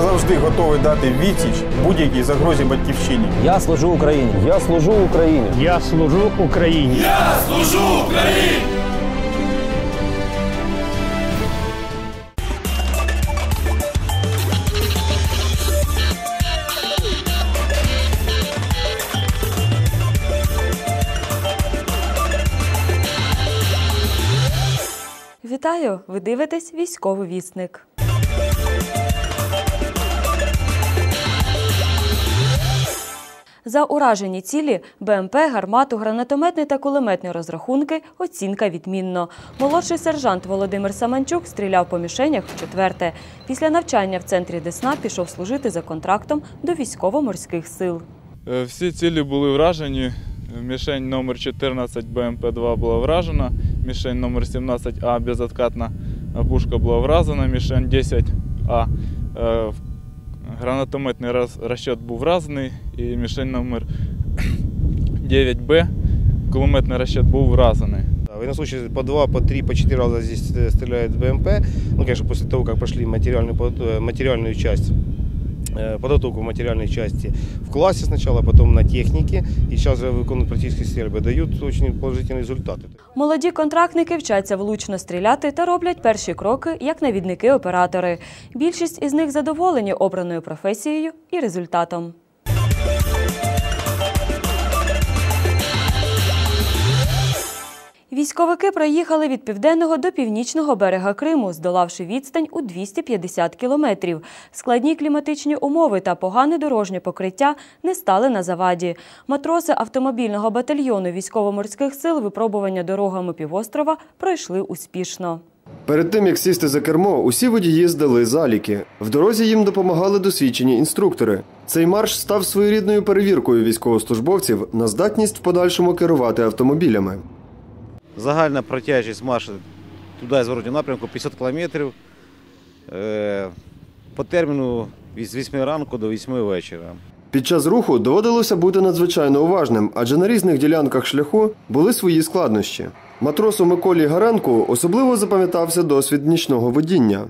завжди готовий дати відсіч будь-якій загрозі батьківщині. Я служу Україні. Я служу Україні. Я служу Україні. Я служу Україні. Вітаю! Ви дивитесь військовий вісник. За уражені цілі БМП, гармату, гранатометний та кулеметні розрахунки оцінка відмінно. Молодший сержант Володимир Саманчук стріляв по мішенях в четверте. Після навчання в центрі Десна пішов служити за контрактом до військово-морських сил. Е, Всі цілі були вражені. Мішень номер 14 БМП-2 була вражена, мішень номер 17А безоткатна пушка була вразена, мішень 10А е, гранатометний роз- розчет був вразений і мішень номер 9Б кулеметний розчет був вразений. Да, Военнослужащие по два, по три, по четыре раза здесь э, стреляют с БМП. Ну, конечно, после того, как прошли материальную, под- э, материальную часть, э, подготовку материальной части в классе сначала, потом на технике. И сейчас же выполняют практические стрельбы. Дают очень положительные результаты. Молоді контрактники вчаться влучно стріляти та роблять перші кроки як навідники-оператори. Більшість із них задоволені обраною професією і результатом. Військовики проїхали від південного до північного берега Криму, здолавши відстань у 250 кілометрів. Складні кліматичні умови та погане дорожнє покриття не стали на заваді. Матроси автомобільного батальйону військово-морських сил випробування дорогами півострова пройшли успішно. Перед тим як сісти за кермо, усі водії здали заліки. В дорозі їм допомагали досвідчені інструктори. Цей марш став своєрідною перевіркою військовослужбовців на здатність в подальшому керувати автомобілями. Загальна протяжність маршу туди і зворотнього напрямку 50 кілометрів. Е, По терміну з 8 ранку до 8 вечора. Під час руху доводилося бути надзвичайно уважним, адже на різних ділянках шляху були свої складнощі. Матросу Миколі Гаренку особливо запам'ятався досвід нічного водіння.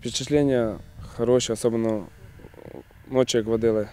Впечатлення хороші, особливо ночі, як водили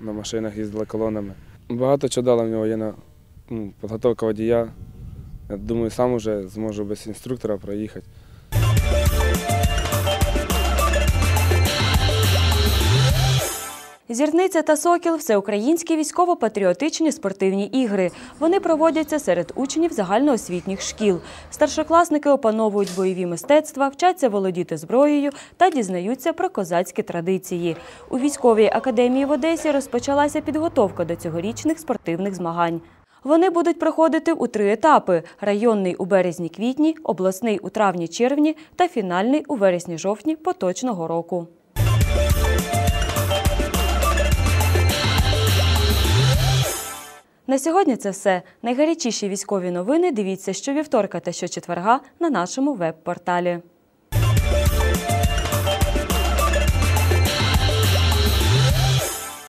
на машинах, їздили колонами. Багато чого дала в нього є на ну, підготовка водія. Я думаю, сам уже зможу без інструктора проїхати. Зірниця та Сокіл всеукраїнські військово-патріотичні спортивні ігри. Вони проводяться серед учнів загальноосвітніх шкіл. Старшокласники опановують бойові мистецтва, вчаться володіти зброєю та дізнаються про козацькі традиції. У військовій академії в Одесі розпочалася підготовка до цьогорічних спортивних змагань. Вони будуть проходити у три етапи: районний у березні-квітні, обласний у травні-червні та фінальний у вересні-жовтні поточного року. На сьогодні це все. Найгарячіші військові новини дивіться щовівторка та щочетверга на нашому веб-порталі.